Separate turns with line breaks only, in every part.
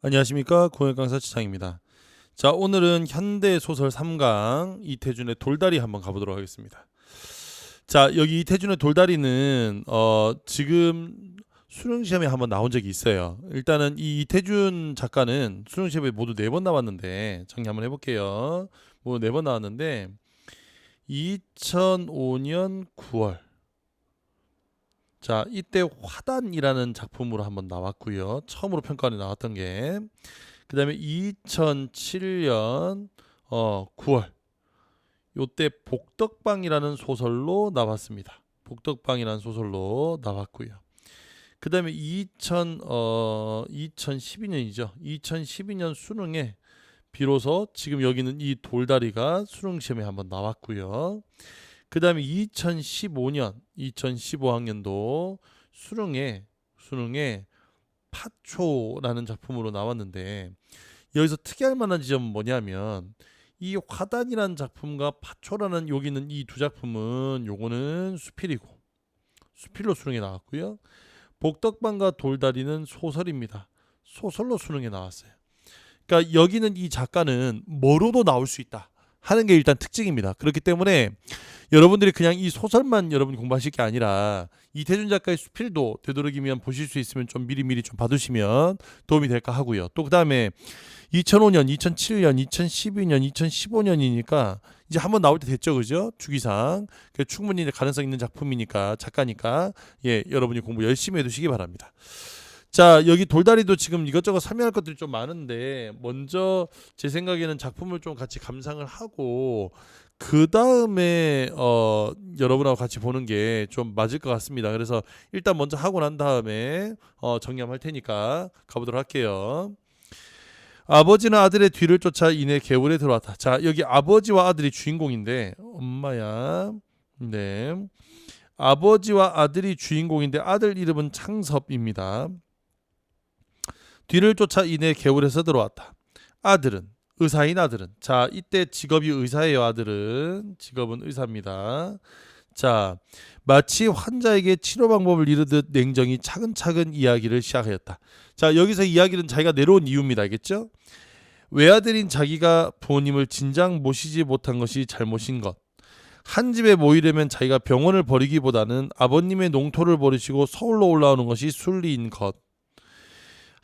안녕하십니까 공역 강사 지창입니다. 자 오늘은 현대 소설 3강 이태준의 돌다리 한번 가보도록 하겠습니다. 자 여기 이태준의 돌다리는 어 지금 수능 시험에 한번 나온 적이 있어요. 일단은 이 이태준 작가는 수능 시험에 모두 네 번 나왔는데 정리 한번 해볼게요. 모두 네 번 나왔는데 2005년 9월 자, 이때 화단이라는 작품으로 한번 나왔고요. 처음으로 평가원에 나왔던 게 그다음에 2007년 어 9월 요때 복덕방이라는 소설로 나왔습니다. 복덕방이라는 소설로 나왔고요. 그다음에 2000 어 2012년이죠. 2012년 수능에 비로소 지금 여기는 이 돌다리가 수능 시험에 한번 나왔고요. 그 다음에 2015년 2015학년도 수능에 수능에 파초라는 작품으로 나왔는데 여기서 특이할 만한 지점은 뭐냐면 이 화단이라는 작품과 파초라는 여기는 이 두 작품은 요거는 수필이고 수필로 수능에 나왔고요. 복덕방과 돌다리는 소설입니다. 소설로 수능에 나왔어요. 그러니까 여기는 이 작가는 뭐로도 나올 수 있다 하는 게 일단 특징입니다. 그렇기 때문에 여러분들이 그냥 이 소설만 여러분 공부하실 게 아니라 이태준 작가의 수필도 되도록이면 보실 수 있으면 좀 미리미리 좀 봐두시면 도움이 될까 하고요. 또 그다음에 2005년, 2007년, 2012년, 2015년이니까 이제 한번 나올 때 됐죠, 그죠? 주기상 그 충분히 가능성 있는 작품이니까 작가니까 예 여러분이 공부 열심히 해두시기 바랍니다. 자 여기 돌다리도 지금 이것저것 설명할 것들이 좀 많은데 먼저 제 생각에는 작품을 좀 같이 감상을 하고 그 다음에 어 여러분하고 같이 보는 게 좀 맞을 것 같습니다. 그래서 일단 먼저 하고 난 다음에 어 정리할 테니까 가보도록 할게요. 아버지는 아들의 뒤를 쫓아 이내 개울에 들어왔다. 자 여기 아버지와 아들이 주인공인데 엄마야. 네. 아버지와 아들이 주인공인데 아들 이름은 창섭입니다. 뒤를 쫓아 이내 개울에서 들어왔다. 아들은 의사인 아들은 자 이때 직업이 의사예요 아들은 직업은 의사입니다. 자 마치 환자에게 치료 방법을 이르듯 냉정히 차근차근 이야기를 시작하였다. 자 여기서 이야기는 자기가 내려온 이유입니다. 알겠죠? 외아들인 자기가 부모님을 진작 모시지 못한 것이 잘못인 것. 한 집에 모이려면 자기가 병원을 버리기보다는 아버님의 농토를 버리시고 서울로 올라오는 것이 순리인 것.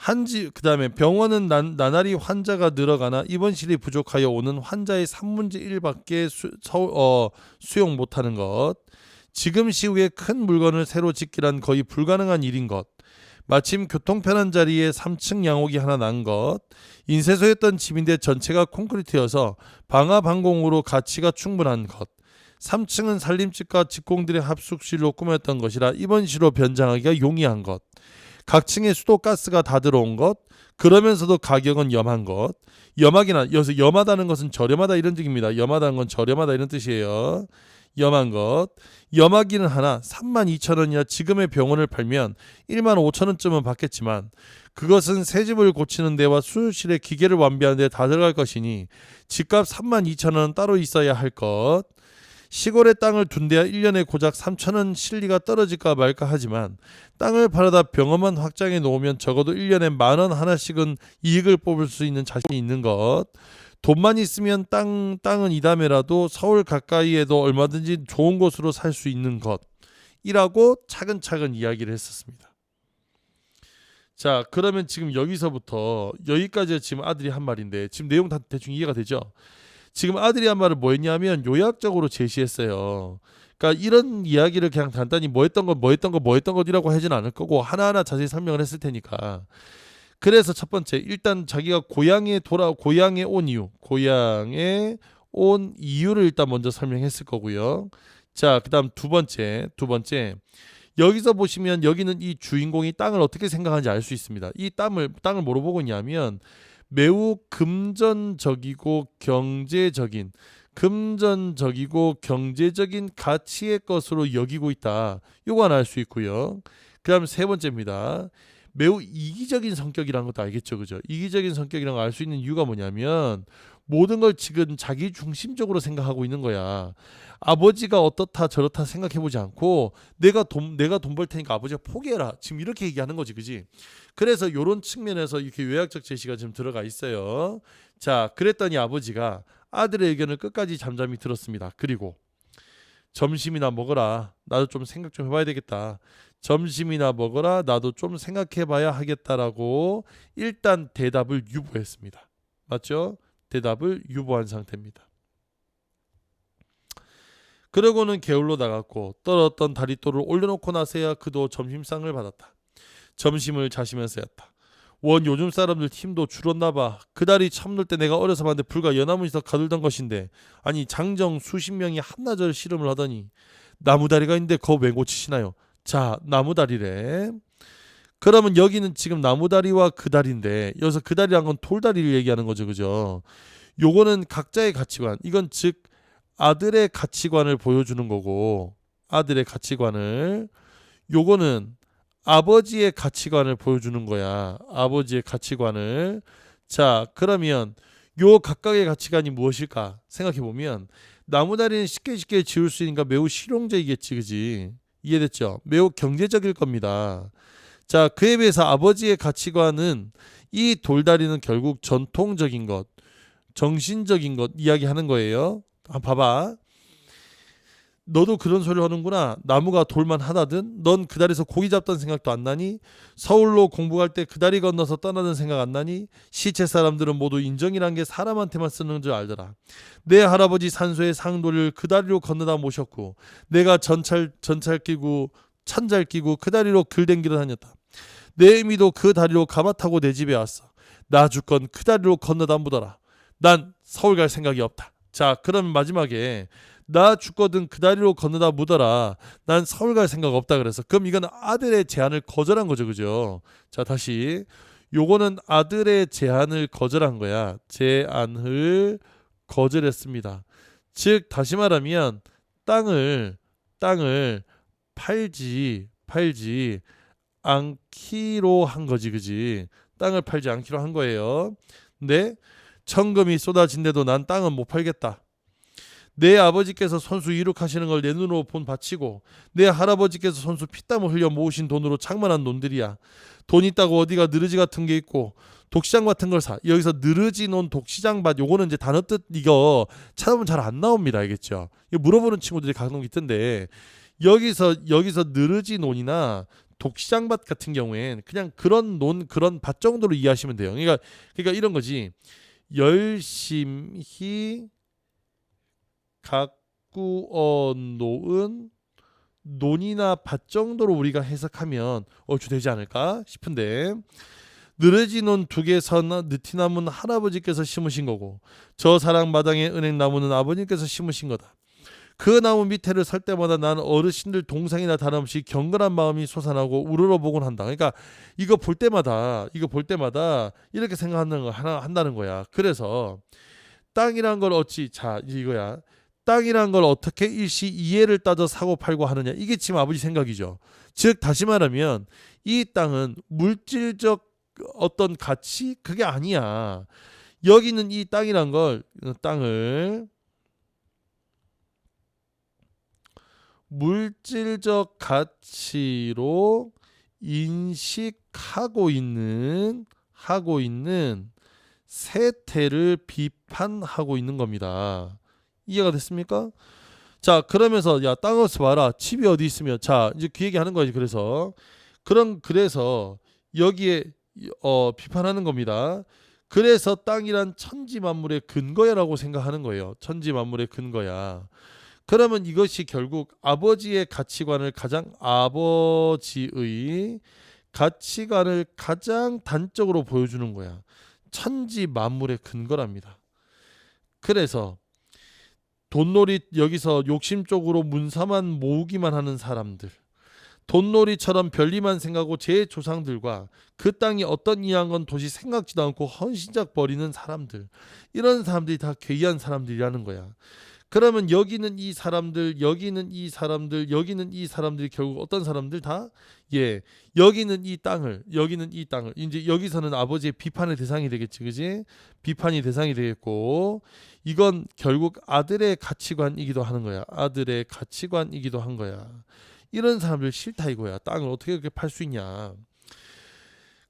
한지 그다음에 병원은 난, 나날이 환자가 늘어가나 입원실이 부족하여 오는 환자의 3분의 1밖에 수, 서, 어, 수용 못하는 것. 지금 시후에 큰 물건을 새로 짓기란 거의 불가능한 일인 것. 마침 교통 편한 자리에 3층 양옥이 하나 난 것. 인쇄소였던 집인데 전체가 콘크리트여서 방화 방공으로 가치가 충분한 것. 3층은 살림집과 직공들의 합숙실로 꾸몄던 것이라 입원실로 변장하기가 용이한 것. 각 층에 수도 가스가 다 들어온 것. 그러면서도 가격은 염한 것. 염하기나 여기서 염하다는 것은 저렴하다 이런 뜻입니다. 염하다는 건 저렴하다 이런 뜻이에요. 염한 것. 염하기는 하나 3만 2천 원이야 지금의 병원을 팔면 1만 5천 원쯤은 받겠지만 그것은 새 집을 고치는 데와 수술실의 기계를 완비하는 데 다 들어갈 것이니 집값 3만 2천 원은 따로 있어야 할 것. 시골에 땅을 둔 데야 1년에 고작 3천 원 실리가 떨어질까 말까 하지만 땅을 팔아다 병원만 확장해 놓으면 적어도 1년에 만원 하나씩은 이익을 뽑을 수 있는 자신이 있는 것. 돈만 있으면 땅 땅은 이담에라도 서울 가까이에도 얼마든지 좋은 곳으로 살 수 있는 것 이라고 차근차근 이야기를 했었습니다. 자, 그러면 지금 여기서부터 여기까지가 지금 아들이 한 말인데 지금 내용 다 대충 이해가 되죠? 지금 한 말을 뭐였냐면 요약적으로 제시했어요. 그러니까 이런 이야기를 그냥 간단히 뭐 했던 것, 뭐 했던 것, 뭐 했던 것이라고 하지는 않을 거고 하나하나 자세히 설명을 했을 테니까. 그래서 첫 번째 일단 자기가 고향에 돌아 고향에 온 이유, 고향에 온 이유를 일단 먼저 설명했을 거고요. 자, 그다음 두 번째, 두 번째 여기서 보시면 여기는 이 주인공이 땅을 어떻게 생각하는지 알 수 있습니다. 이 땅을 땅을 뭐로 보고 있냐면 매우 금전적이고 경제적인 금전적이고 경제적인 가치의 것으로 여기고 있다. 요거 하나 알 수 있고요. 그다음 세 번째입니다. 매우 이기적인 성격이라는 것도 알겠죠, 그죠? 이기적인 성격이라는 걸 알 수 있는 이유가 뭐냐면 모든 걸 지금 자기 중심적으로 생각하고 있는 거야. 아버지가 어떻다 저렇다 생각해 보지 않고 내가 돈 내가 돈 벌 테니까 아버지가 포기해라. 지금 이렇게 얘기하는 거지. 그지? 그래서 요런 측면에서 이렇게 요약적 제시가 지금 들어가 있어요. 자, 그랬더니 아버지가 아들의 의견을 끝까지 잠잠히 들었습니다. 그리고 점심이나 먹어라. 나도 좀 생각 좀 해봐야 되겠다. 점심이나 먹어라. 나도 좀 생각해봐야 하겠다라고 일단 대답을 유보했습니다. 맞죠? 대답을 유보한 상태입니다. 그러고는 게을러 나갔고 떨었던 다리돌을 올려놓고 나서야 그도 점심상을 받았다. 점심을 자시면서 였다. 원 요즘 사람들 힘도 줄었나 봐. 그 다리 참놀 때 내가 어려서 봤는데 불과 연화문에서 가들던 것인데 아니 장정 수십 명이 한나절 씨름을 하더니 나무다리가 있는데 그거 왜 고치시나요? 자 나무다리래. 그러면 여기는 지금 나무다리와 그 다리인데 여기서 그 다리란 건 돌다리를 얘기하는 거죠, 그죠? 요거는 각자의 가치관. 이건 즉 아들의 가치관을 보여주는 거고 아들의 가치관을 요거는 아버지의 가치관을 보여주는 거야. 아버지의 가치관을. 자, 그러면 요 각각의 가치관이 무엇일까 생각해 보면 나무다리는 쉽게 쉽게 지을 수 있으니까 매우 실용적이겠지, 그지? 이해됐죠? 매우 경제적일 겁니다. 자, 그에 비해서 아버지의 가치관은 이 돌다리는 결국 전통적인 것, 정신적인 것 이야기하는 거예요. 한번 봐봐. 너도 그런 소리 하는구나. 나무가 돌만 하나든 넌 그 다리에서 고기 잡던 생각도 안 나니? 서울로 공부 갈때 그 다리 건너서 떠나는 생각 안 나니? 시체 사람들은 모두 인정이란 게 사람한테만 쓰는 줄 알더라. 내 할아버지 산소의 상도를 그 다리로 건너다 모셨고 내가 전찰 전찰 끼고 천잘 끼고 그 다리로 글댕기러 다녔다. 내 애미도 그 다리로 가마 타고 내 집에 왔어. 나 주건 그 다리로 건너다 묻어라. 난 서울 갈 생각이 없다. 자, 그럼 마지막에 나 죽거든 그 다리로 건너다 묻어라. 난 서울 갈 생각 없다 그래서 그럼 이건 아들의 제안을 거절한 거죠, 그죠? 자, 다시 요거는 아들의 제안을 거절한 거야. 제안을 거절했습니다. 즉 다시 말하면 땅을 땅을 팔지 팔지 않기로 한 거지, 그지? 땅을 팔지 않기로 한 거예요. 근데 천금이 쏟아진데도 난 땅은 못 팔겠다. 내 아버지께서 선수 이룩하시는 걸 내 눈으로 본 바치고 내 할아버지께서 선수 피땀을 흘려 모으신 돈으로 장만한 돈들이야. 돈 있다고 어디가 느르지 같은 게 있고 독시장 같은 걸 사. 여기서 느르지 논 독시장 밭 요거는 이제 단어 뜻 이거 찾아보면 잘 안 나옵니다. 알겠죠? 이거 물어보는 친구들이 가끔 있던데 여기서 여기서 느르지 논이나 독시장밭 같은 경우엔 그냥 그런 논 그런 밭 정도로 이해하시면 돼요. 그러니까 그러니까 이런 거지. 열심히 가꾸어 놓은 논이나 밭 정도로 우리가 해석하면 얼추 되지 않을까 싶은데 느려진 논두 개 선 느티나무는 할아버지께서 심으신 거고 저 사랑 마당의 은행나무는 아버님께서 심으신 거다. 그 나무 밑에를 설 때마다 나는 어르신들 동상이나 다름없이 경건한 마음이 솟아나고 우러러보곤 한다. 그러니까 이거 볼 때마다 이거 볼 때마다 이렇게 생각하는 거 하나 한다는 거야. 그래서 땅이란 걸 어찌 자 이거야. 땅이란 걸 어떻게 일시 이해를 따져 사고 팔고 하느냐 이게 지금 아버지 생각이죠. 즉 다시 말하면 이 땅은 물질적 어떤 가치 그게 아니야. 여기는 이 땅이란 걸 땅을 물질적 가치로 인식하고 있는 하고 있는 세태를 비판하고 있는 겁니다. 이해가 됐습니까? 자 그러면서 야 땅을 봐라 집이 어디 있으면 자 이제 그 얘기 하는 거지 그래서 그런 그래서 여기에 어 비판하는 겁니다. 그래서 땅이란 천지 만물의 근거야라고 생각하는 거예요. 천지 만물의 근거야. 그러면 이것이 결국 아버지의 가치관을 가장 아버지의 가치관을 가장 단적으로 보여주는 거야. 천지 만물의 근거랍니다. 그래서 돈놀이 여기서 욕심 쪽으로 문사만 모으기만 하는 사람들. 돈놀이처럼 별리만 생각하고 제 조상들과 그 땅이 어떤 이한 건 도시 생각지도 않고 헌신작 버리는 사람들. 이런 사람들이 다 괴이한 사람들이라는 거야. 그러면 여기는 이 사람들, 여기는 이 사람들, 여기는 이 사람들이 결국 어떤 사람들 다 예. 여기는 이 땅을, 여기는 이 땅을. 이제 여기서는 아버지의 비판의 대상이 되겠지. 그지? 비판이 대상이 되겠고 이건 결국 아들의 가치관이기도 하는 거야. 아들의 가치관이기도 한 거야. 이런 사람들 싫다 이거야. 땅을 어떻게 그렇게 팔 수 있냐.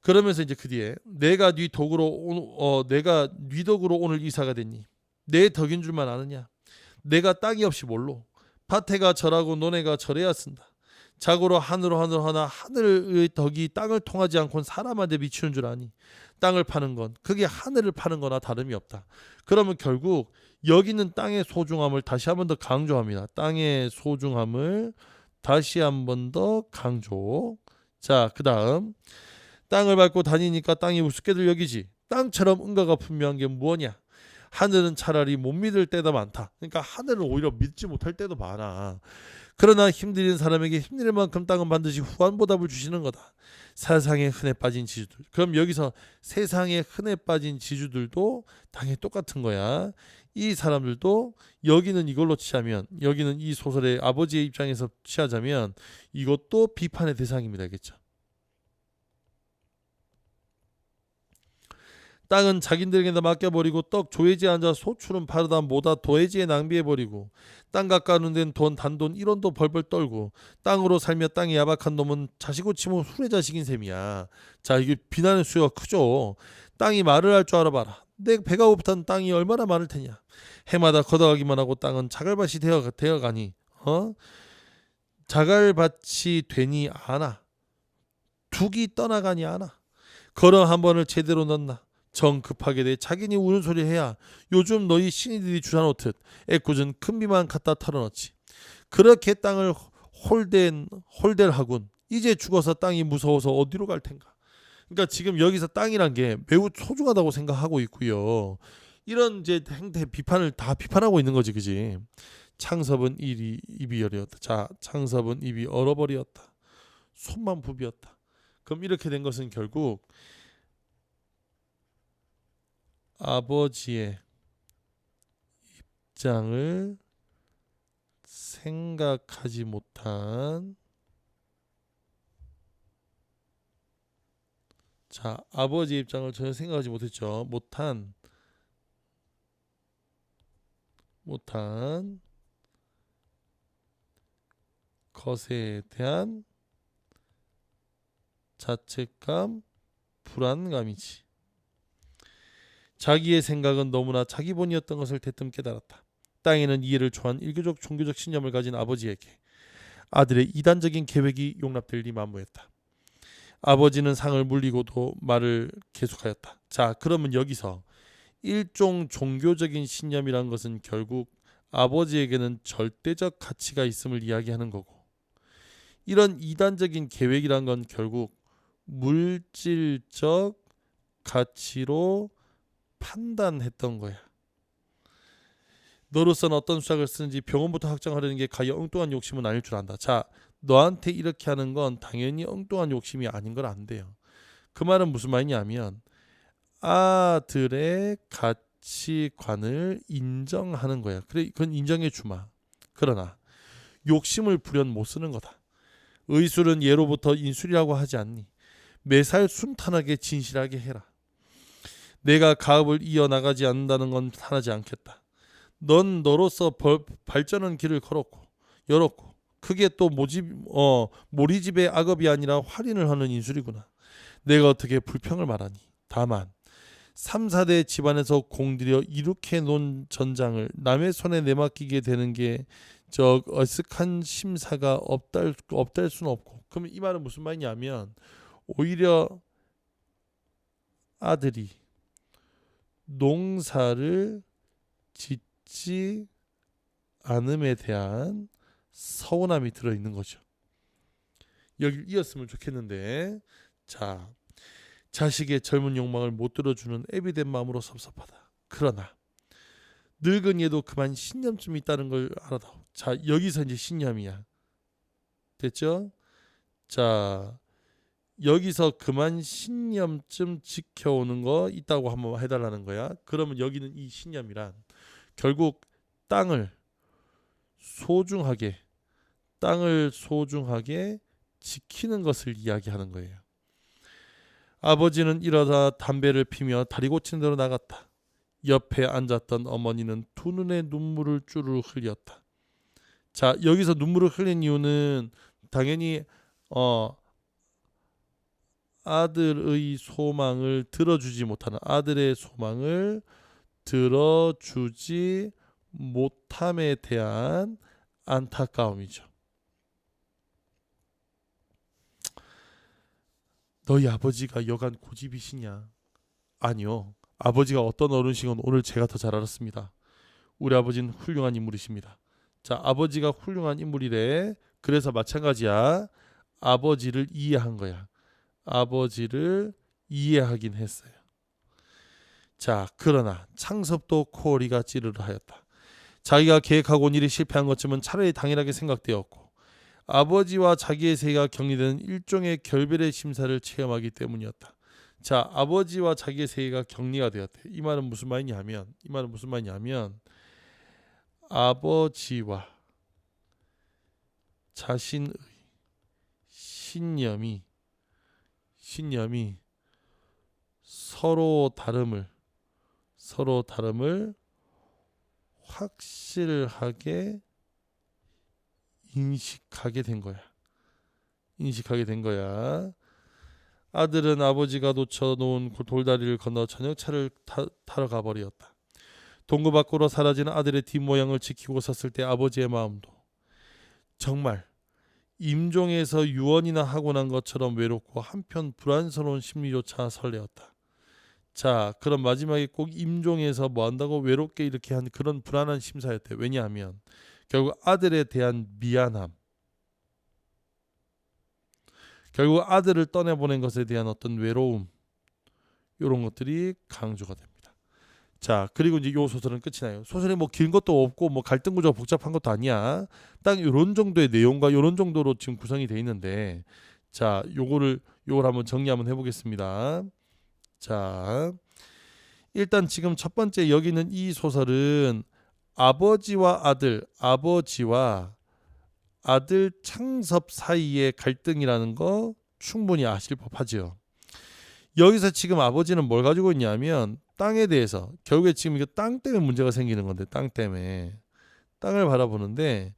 그러면서 이제 그 뒤에 내가 네 덕으로 오- 어 내가 네 덕으로 오늘 이사가 됐니? 내 덕인 줄만 아느냐? 내가 땅이 없이 뭘로? 밭에가 절하고 논에가 절해야 쓴다. 자고로 하늘로 하늘 하나 하늘의 덕이 땅을 통하지 않고는 사람한테 미치는 줄 아니. 땅을 파는 건 그게 하늘을 파는 거나 다름이 없다. 그러면 결국 여기는 땅의 소중함을 다시 한 번 더 강조합니다. 땅의 소중함을 다시 한 번 더 강조. 자, 그다음 땅을 밟고 다니니까 땅이 우습게들 여기지. 땅처럼 은가가 분명한 게 무엇냐? 하늘은 차라리 못 믿을 때도 많다. 그러니까 하늘을 오히려 믿지 못할 때도 많아. 그러나 힘들인 사람에게 힘들 만큼 땅은 반드시 후한 보답을 주시는 거다. 세상에 흔해 빠진 지주들. 그럼 여기서 세상에 흔해 빠진 지주들도 당연히 똑같은 거야. 이 사람들도 여기는 이걸로 취하면 여기는 이 소설의 아버지의 입장에서 취하자면 이것도 비판의 대상입니다. 알겠죠? 땅은 자기들에게다 맡겨버리고 떡 조회지에 앉아 소출은 바르다 뭐다 도해지에 낭비해버리고 땅 가까운 데는 돈 단돈 1원도 벌벌 떨고 땅으로 살며 땅에 야박한 놈은 자식 고치면 술의 자식인 셈이야. 자 이게 비난의 수요가 크죠. 땅이 말을 할 줄 알아봐라. 내 배가 고프단 땅이 얼마나 많을 테냐. 해마다 걷어가기만 하고 땅은 자갈밭이 되어, 되어가니 어? 자갈밭이 되니 않아. 둑이 떠나가니 않아. 걸어 한 번을 제대로 넣나. 정 급하게 돼 자기니 우는 소리 해야 요즘 너희 신이들이 주사놓듯 애꿎은 큰 비만 갖다 털어넣지. 그렇게 땅을 홀댄 홀대하군. 이제 죽어서 땅이 무서워서 어디로 갈 텐가. 그러니까 지금 여기서 땅이란 게 매우 소중하다고 생각하고 있고요. 이런 이제 행태 비판을 다 비판하고 있는 거지, 그지? 창섭은 입이 입이 열이었다. 자, 창섭은 입이 얼어버리었다. 손만 부비었다. 그럼 이렇게 된 것은 결국 아버지의 입장을 생각하지 못한 자 아버지 입장을 전혀 생각하지 못했죠. 못한 못한 것에 대한 자책감 불안감이지 자기의 생각은 너무나 자기본이었던 것을 대뜸 깨달았다. 땅에는 이해를 초한 일교적 종교적 신념을 가진 아버지에게 아들의 이단적인 계획이 용납될 리 만무했다. 아버지는 상을 물리고도 말을 계속하였다. 자, 그러면 여기서 일종 종교적인 신념이란 것은 결국 아버지에게는 절대적 가치가 있음을 이야기하는 거고 이런 이단적인 계획이란 건 결국 물질적 가치로 판단했던 거야. 너로서는 어떤 수학을 쓰는지 병원부터 확정하려는 게 가히 엉뚱한 욕심은 아닐 줄 안다. 자, 너한테 이렇게 하는 건 당연히 엉뚱한 욕심이 아닌 건안 돼요. 그 말은 무슨 말이냐면 아들의 가치관을 인정하는 거야. 그래, 그건 인정해 주마. 그러나 욕심을 부련 못 쓰는 거다. 의술은 예로부터 인술이라고 하지 않니? 매살 순탄하게 진실하게 해라. 내가 가업을 이어나가지 않는다는 건 하나지 않겠다. 넌 너로서 벌, 발전한 길을 걸었고 열었고 그게 또 모집 어 모리집의 악업이 아니라 활인을 하는 인술이구나. 내가 어떻게 불평을 말하니? 다만 3, 4대 집안에서 공들여 이렇게 놓은 전장을 남의 손에 내맡기게 되는 게 저 어색한 심사가 없달 없달 수는 없고. 그럼 이 말은 무슨 말이냐면 오히려 아들이 농사를 짓지 않음에 대한 서운함이 들어 있는 거죠. 여기 이었으면 좋겠는데 자 자식의 젊은 욕망을 못 들어주는 애비된 마음으로 섭섭하다. 그러나 늙은이에도 그만 신념쯤 있다는 걸 알아다오. 자 여기서 이제 신념이야. 됐죠? 자 여기서 그만 신념쯤 지켜오는 거 있다고 한번 해달라는 거야. 그러면 여기는 이 신념이란 결국 땅을 소중하게 땅을 소중하게 지키는 것을 이야기하는 거예요. 아버지는 일어나 담배를 피며 다리 고치는 데로 나갔다. 옆에 앉았던 어머니는 두 눈에 눈물을 쭈르 흘렸다. 자, 여기서 눈물을 흘린 이유는 당연히 어 아들의 소망을 들어주지 못하는 아들의 소망을 들어주지 못함에 대한 안타까움이죠. 너희 아버지가 여간 고집이시냐? 아니요. 아버지가 어떤 어른이신 오늘 제가 더 잘 알았습니다. 우리 아버지는 훌륭한 인물이십니다. 자, 아버지가 훌륭한 인물이래. 그래서 마찬가지야. 아버지를 이해한 거야. 아버지를 이해하긴 했어요. 자, 그러나 창섭도 코어리가 찌르르 하였다. 자기가 계획하고 온 일이 실패한 것쯤은 차라리 당연하게 생각되었고 아버지와 자기의 세계가 격리되는 일종의 결별의 심사를 체험하기 때문이었다. 자, 아버지와 자기의 세계가 격리가 되었대. 이 말은 무슨 말이냐면 이 말은 무슨 말이냐면 아버지와 자신의 신념이 신념이 서로 다름을 서로 다름을 확실하게 인식하게 된 거야. 인식하게 된 거야. 아들은 아버지가 놓쳐놓은 그 돌다리를 건너 저녁차를 타, 타러 가버렸다. 동구 밖으로 사라지는 아들의 뒷모양을 지키고 섰을 때 아버지의 마음도 정말 임종에서 유언이나 하고 난 것처럼 외롭고 한편 불안스러운 심리조차 설레었다. 자, 그럼 마지막에 꼭 임종에서 뭐 한다고 외롭게 이렇게 한 그런 불안한 심사였대. 왜냐하면 결국 아들에 대한 미안함, 결국 아들을 떠내보낸 것에 대한 어떤 외로움, 이런 것들이 강조가 됩니다. 자, 그리고 이제 요 소설은 끝이 나요. 소설이 뭐 긴 것도 없고 뭐 갈등 구조가 복잡한 것도 아니야. 딱 이런 정도의 내용과 이런 정도로 지금 구성이 돼 있는데, 자, 요거를 요걸 한번 정리 한번 해 보겠습니다. 자, 일단 지금 첫 번째 여기 있는 이 소설은 아버지와 아들, 아버지와 아들 창섭 사이의 갈등이라는 거 충분히 아실 법하죠. 여기서 지금 아버지는 뭘 가지고 있냐면 땅에 대해서 결국에 지금 이거 땅 때문에 문제가 생기는 건데 땅 때문에. 땅을 바라보는데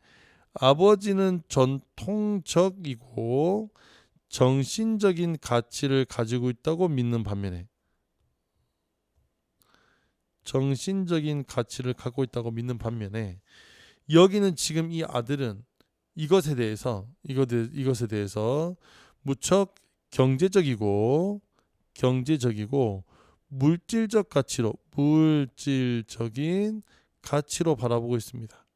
아버지는 전통적이고 정신적인 가치를 가지고 있다고 믿는 반면에 정신적인 가치를 갖고 있다고 믿는 반면에 여기는 지금 이 아들은 이것에 대해서 이것 이것에 대해서 무척 경제적이고 경제적이고 물질적 가치로 물질적인 가치로 바라보고 있습니다.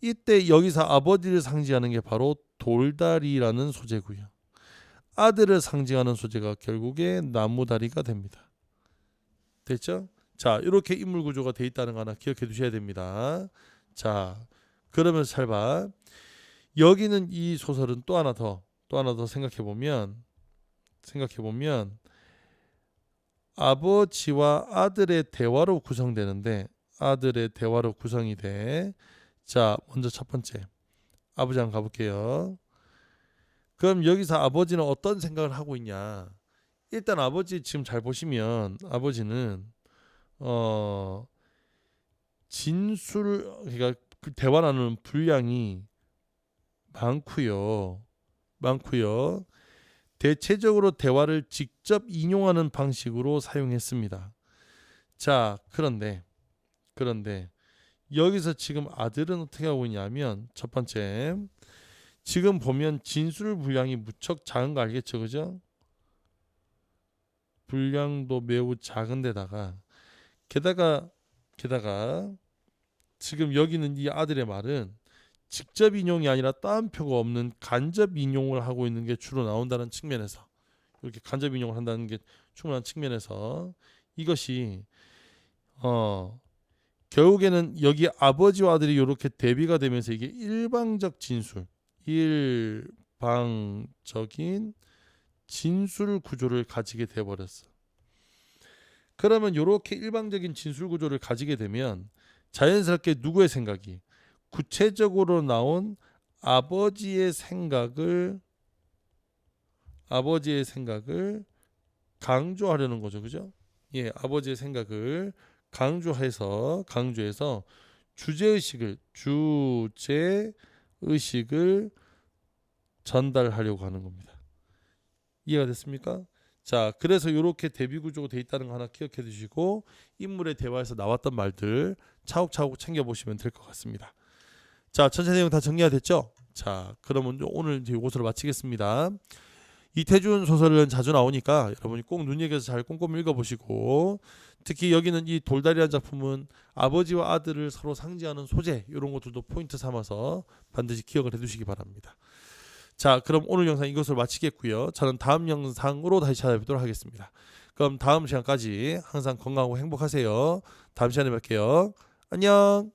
이때 여기서 아버지를 상징하는 게 바로 돌다리라는 소재고요. 아들을 상징하는 소재가 결국에 나무다리가 됩니다. 됐죠? 자, 이렇게 인물 구조가 돼 있다는 거 하나 기억해 두셔야 됩니다. 자, 그러면서 잘 봐. 여기는 이 소설은 또 하나 더, 또 하나 더 생각해 보면, 생각해 보면, 아버지와 아들의 대화로 구성되는데, 아들의 대화로 구성이 돼. 자, 먼저 첫 번째. 아버지 한번 가볼게요. 그럼 여기서 아버지는 어떤 생각을 하고 있냐? 일단 아버지 지금 잘 보시면 아버지는 어 진술 그러니까 그 대화 나누는 분량이 많고요. 많고요. 대체적으로 대화를 직접 인용하는 방식으로 사용했습니다. 자, 그런데 그런데 여기서 지금 아들은 어떻게 하고 있냐면 첫 번째 지금 보면 진술 분량이 무척 작은 거 알겠죠, 그죠? 분량도 매우 작은데다가 게다가 게다가 지금 여기는 이 아들의 말은 직접 인용이 아니라 따옴표가 없는 간접 인용을 하고 있는 게 주로 나온다는 측면에서 이렇게 간접 인용을 한다는 게 충분한 측면에서 이것이 어 결국에는 여기 아버지와 아들이 이렇게 대비가 되면서 이게 일방적 진술, 일방적인 진술 구조를 가지게 돼 버렸어. 그러면 이렇게 일방적인 진술 구조를 가지게 되면 자연스럽게 누구의 생각이 구체적으로 나온 아버지의 생각을 아버지의 생각을 강조하려는 거죠. 그죠? 예, 아버지의 생각을 강조해서 강조해서 주제 의식을 주제 의식을 전달하려고 하는 겁니다. 이해가 됐습니까? 자, 그래서 이렇게 대비 구조가 돼 있다는 거 하나 기억해 두시고 인물의 대화에서 나왔던 말들 차곡차곡 챙겨 보시면 될 것 같습니다. 자, 전체 내용 다 정리가 됐죠? 자, 그러면 오늘 이제 이것으로 마치겠습니다. 이태준 소설은 자주 나오니까 여러분이 꼭 눈여겨서 잘 꼼꼼히 읽어보시고 특히 여기는 이 돌다리란 작품은 아버지와 아들을 서로 상징하는 소재 이런 것들도 포인트 삼아서 반드시 기억을 해두시기 바랍니다. 자, 그럼 오늘 영상 이것으로 마치겠고요. 저는 다음 영상으로 다시 찾아뵙도록 하겠습니다. 그럼 다음 시간까지 항상 건강하고 행복하세요. 다음 시간에 뵐게요. 안녕.